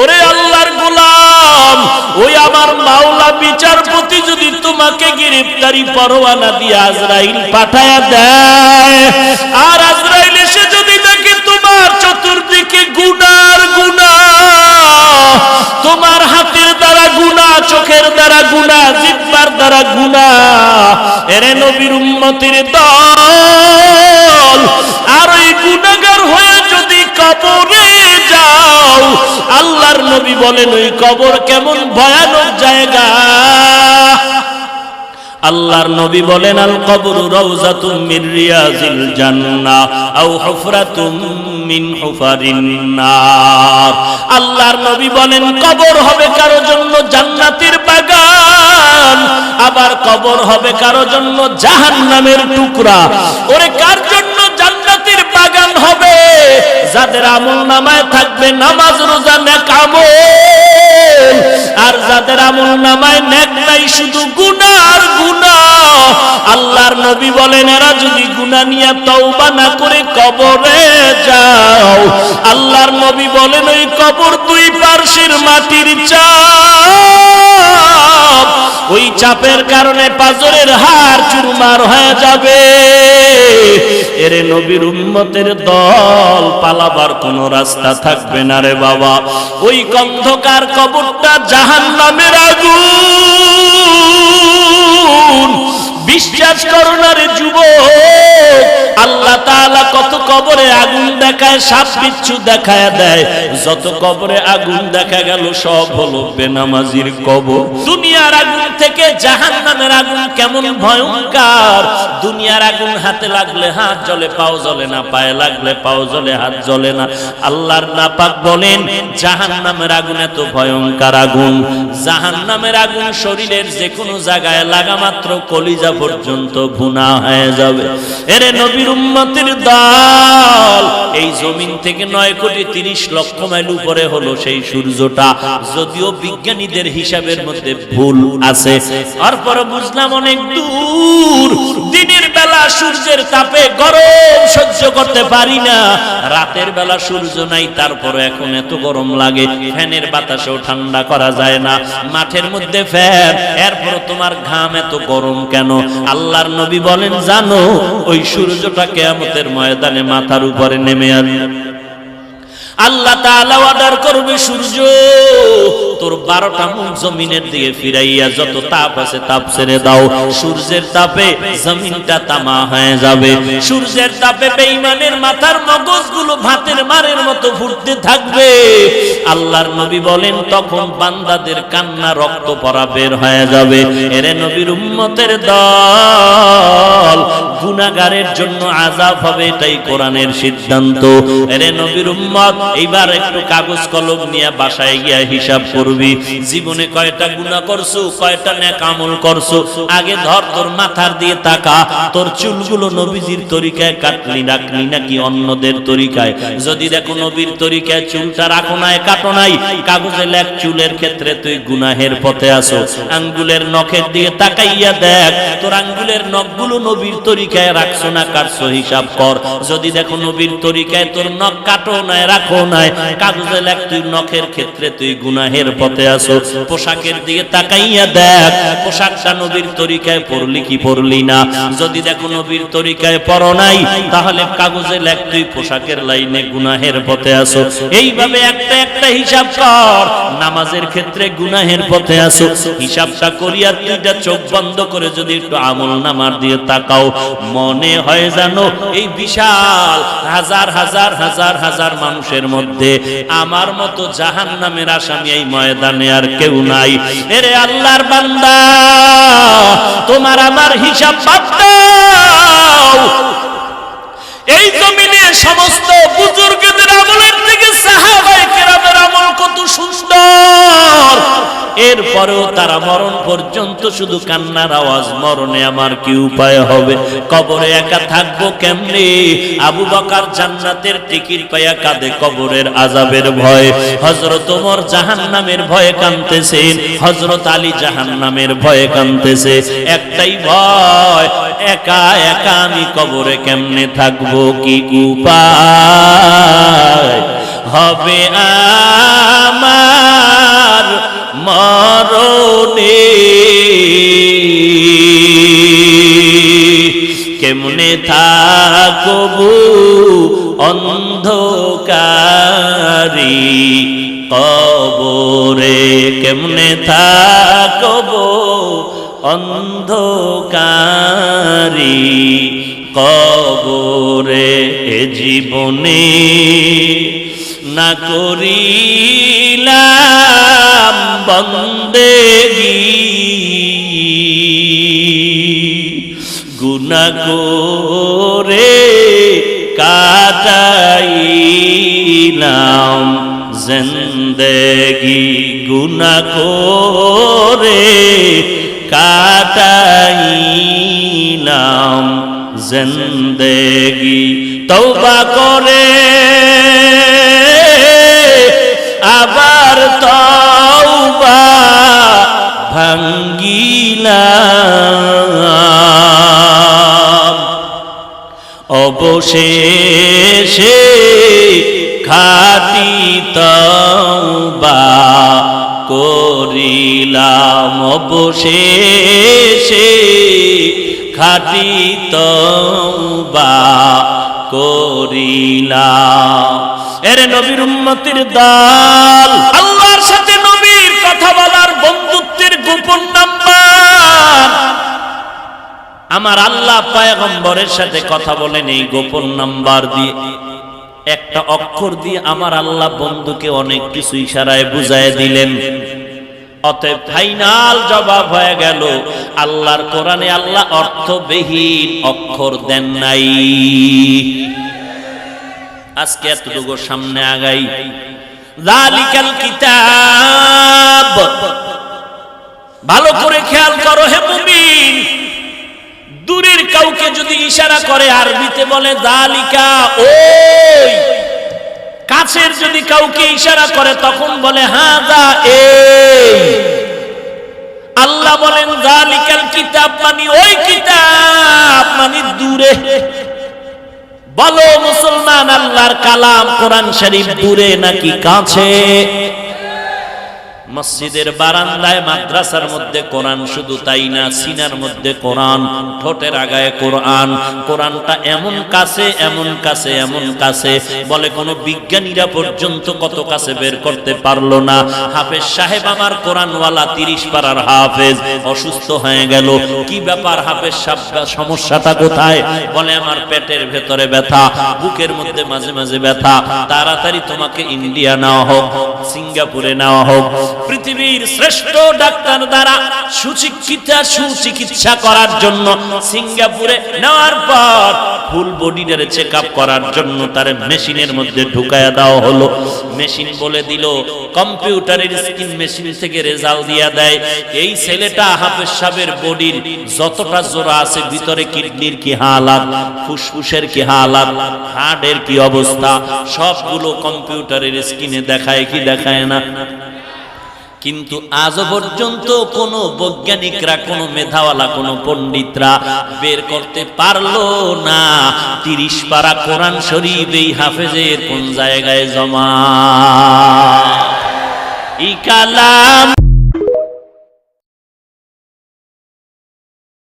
ওরে আল্লাহর গোলাম, ওই আমার মাওলা বিচারপতি যদি তোমাকে গ্রেফতারি পরোয়ানা দিয়ে আজরাইল পাঠায়া দেয়, আর আজরাইল এসে যদি দেখে তোমার চতুর্দিকে গুনার গুনা তোমার হাতের দ্বারা গুনা চোখের দ্বারা গুনা জিব্বার দ্বারা গুনা এরে নবীর উম্মতির দল, আর ওই গুনাগার হয়ে যদি কবরে আল্লাহর নবী বলেন, ওই কবর কেমন ভয়ানক জায়গা। আল্লাহর নবী বলেন, আল কবর রওজাতুম মিন রিয়াজিল জান্নাহ আও হুফরাতুম মিন হুফারিন নার। আল্লাহর নবী বলেন, কবর হবে কারও জন্য জান্নাতের বাগান, আবার কবর হবে কারও জন্য জাহান্নামের টুকরা। ওরে, কার জন্য যাদের আমল নামায় থাকবে নামাজ, রোজা, নেক আর যাদের আমল নামায় নেক নাই, শুধু গুনার গুনা আল্লাহর নবী বলেন, এরা যদি গুনাহ নিয়ে তওবা না করে কবরে যাও। আল্লাহর নবী বলেন, ওই কবর দুই পার্শ্বের মাটির চাপ। ওই চাপের কারণে পাজরের হাড় চুরমার হয়ে যাবে। এরে নবীর উম্মতের দল পালাবার কোন রাস্তা থাকবে না রে বাবা। ওই কন্ধকার কবরটা জাহান নামের আগুন। বিশ্বাস করো যুব আল্লাহ কত কবরে আগুন দেখায়, সাপ বিচ্ছু দেখায় দেয়। যত কবরে আগুন দেখা গেল, সব হলো বেনামাজির কবর। দুনিয়ার আগুন থেকে জাহান্নামের আগুন কেমন ভয়ঙ্কর। দুনিয়ার আগুন হাতে লাগলে হাত জ্বলে, পাও জ্বলে না, পায়ে লাগলে পাও জ্বলে, হাত জ্বলে না। আল্লাহর নাপাক বলেন, জাহান্নামের আগুন এত ভয়ঙ্কর আগুন। জাহান্নামের আগুন শরীরের যে কোনো জায়গায় লাগা মাত্র কলিজা পর্যন্ত ভুনা হয়ে যাবে। এরে নবীর উম্মতের দল এই জমিন থেকে নয় কোটি তিরিশ লক্ষ মাইল উপরে হলো সেই সূর্যটা। যদিও বিজ্ঞানীদের হিসাবের মধ্যে ভুল আছে। তারপরে বুঝলাম অনেক দূর। দিনের বেলা সূর্যের তাপে গরম সহ্য করতে পারি না। রাতের বেলা সূর্য নাই তারপরে এখন এত গরম লাগে। ফ্যানের বাতাসেও ঠান্ডা করা যায় না। মাঠের মধ্যে ফ্যান এরপর তোমার ঘাম এত গরম কেন? আল্লাহর নবী বলেন, জানো, ওই সূর্যটা কেয়ামতের ময়দানে মাথার উপরে নেমে আসবে। আল্লাহ তাআলা অর্ডার করবে, সূর্য তোর বারোটা মুখ জমিনের দিকে ফিরাইয়া যত তাপ আছে তাপ ছেড়ে দাও। সূর্যের তাপে জমিনটা তামা হয়ে যাবে। সূর্যের তাপে বেঈমানের মাথার মগজগুলো ভাতের মারের মতো ফুটতে থাকবে। আল্লাহর নবী বলেন, তখন বান্দাদের কান্না, রক্ত পরা বের হয়ে যাবে। এরে নবীর উম্মতের দল গুনাগারের জন্য আজাব হবে, এটাই কোরআনের সিদ্ধান্ত। এরে নবীর উম্মত, এইবার একটু কাগজ কলম নিয়ে বাসায় গিয়া হিসাব করবি। জীবনে কয়টা গুনাহ করছ, কয়টা নেক আমল করছ? আগে ধর, তোর মাথার দিয়ে তাকা, তোর চুলগুলো নবীজির তরিকায় কাটলি রাখলি নাকি অন্যদের তরিকায়? যদি দেখো নবীর তরিকায় চুলটা রাখো নাই, কাটো নাই, কাগজে লেখ, চুলের ক্ষেত্রে তুই গুনাহের পথে আসো আঙ্গুলের নখের দিকে তাকাইয়া দেখ, তোর আঙ্গুলের নখগুলো নবীর তরিকায় রাখছো না, কাটছো হিসাব কর। যদি দেখো নবীর তরিকায় তোর নখ কাটো নাই, রাখো নাই, কাগজে লেখ, তুই নখের ক্ষেত্রে তুই গুনাহের পথে আসো পোশাকের দিকে তাকাইয়া দেখ, পোশাকটা নবীর তরিকায় পড়লি কি পড়লি না। যদি দেখো নবীর তরিকায় পড়ো নাই, তাহলে কাগজে লেখ, তুই পোশাকের লাইনে গুনাহের পথে আসো এইভাবে একটা একটা হিসাব কর, নামাজের ক্ষেত্রে গুনাহের পথে আসো হিসাবটা করিয়া দুইটা চোখ বন্ধ করে যদি একটু আমল নামার দিয়ে তাকাও মনে হয় জানো এই বিশাল হাজার হাজার হাজার হাজার মানুষের মধ্যে আমার মতো জাহান নামের আসামি এই ময়দানে আর কেউ নাই। এরে আল্লাহর বান্দা, তোমার আমার হিসাব দাও। এই জমিনে সমস্ত বুজুর্গদের আমলের থেকে সাহাবায়ে কেরামের আমল কত সুন্দর। এরপরেও তারা মরণ পর্যন্ত শুধু কান্নার আওয়াজ, মরণে আমার কি উপায় হবে? কবরে একা থাকব কেমনে? আবু বকার জান্নাতের টিকিট পাইয়া কাঁদে কবরের আজাবের ভয়। হজরত ওমর জাহান্নামের ভয়ে কাঁদতেছেন হজরত আলী জাহান্নামের ভয়ে কাঁদতেছে। একটাই ভয়, একা একা আমি কবরে কেমনে থাকব, কি উপায়? হবে আমার মরণে। কেমনে থাকবু অন্ধকারী কবরে? কেমনে থাকব অন্ধকারী কবরে? জীবনে না করিলাম বন্দেগী গুনা করে কাটাইলাম জিন্দগি। গুনা করে কাটাইলাম জিন্দগি। তওবা করে আবার তওবা ভাঙ্গিলাম অবশেষে খাটি তওবা করিলাম। অবশেষে খাটি তওবা করিলাম। এর নবীর উম্মতির দাল গোপন নাম্বার। আমার আল্লাহ পায়গম্বরের সাথে কথা বলেন এই গোপন নাম্বার দিয়ে। একটা অক্ষর দিয়ে আমার আল্লাহ বন্ধুকে অনেক কিছু ইশারায় বুঝায় দিলেন। অতএব ফাইনাল জবাব হয়ে গেল, আল্লাহর কোরআনে আল্লাহ অর্থবিহীন অক্ষর দেন নাই। আজকে এতটুকু সামনে আগাই। জালিকাল কিতাব। ভালো করে খেয়াল করো হে মুমিন। দূরের কাউকে যদি ইশারা করে আরবিতে বলে জালিকা ওই। কাছের যদি কাউকে ইশারা করে, তখন বলে হাজা এই। আল্লাহ বলেন জালিকাল কিতাব মানে ওই কিতাব মানে দূরে। বলো মুসলমান, আল্লাহর কালাম কোরআন শরীফ দূরে নাকি কাছে? মসজিদের বারান্দায় মাদ্রাসার মধ্যে কোরআন, শুধু তাই না, সিনার মধ্যে কোরআন, ঠোঁটের আগায় কোরআন, কোরআনটা এমন কাছে এমন কাছে এমন কাছে, বলে কোন বিজ্ঞানীরা পর্যন্ত কত কাছে বের করতে পারল না। হাফেজ সাহেব আমার কোরআনওয়ালা তিরিশ পাড়ার হাফেজ, অসুস্থ হয়ে গেল। কি ব্যাপার হাফেজ সমস্যাটা কোথায়? বলে আমার পেটের ভেতরে ব্যথা, বুকের মধ্যে মাঝে মাঝে ব্যথা। তাড়াতাড়ি তোমাকে ইন্ডিয়া নেওয়া হোক, সিঙ্গাপুরে নেওয়া হোক। পৃথিবীর শ্রেষ্ঠ ডাক্তার দ্বারা সুচিকিৎসা সুচিকিৎসা করার জন্য সিঙ্গাপুরে নেওয়ার পর ফুল বডিটার চেক আপ করার জন্য তার মেশিনের মধ্যে ঢুকায়া দেওয়া হলো। মেশিন বলে দিল, কম্পিউটারের স্ক্রিন মেশিন থেকে রেজাল্ট দিয়া দেয়। এই ছেলেটা হাফেজ সাহেবের বডির যতটা জোড়া আছে, ভিতরে কিডনির কি হালাত, ফুসফুসের কি হালাত, হার্টের কি অবস্থা, সবগুলো কম্পিউটারের স্ক্রিনে দেখায় কি দেখায় না? কিন্তু আজ পর্যন্ত কোনো বৈজ্ঞানিকরা, কোনো মেধাওয়ালা, কোনো পণ্ডিতরা বের করতে পারল না। তিরিশ পারা কোরআন শরীফ এই হাফেজের কোন জায়গায় জমা? ই কালাম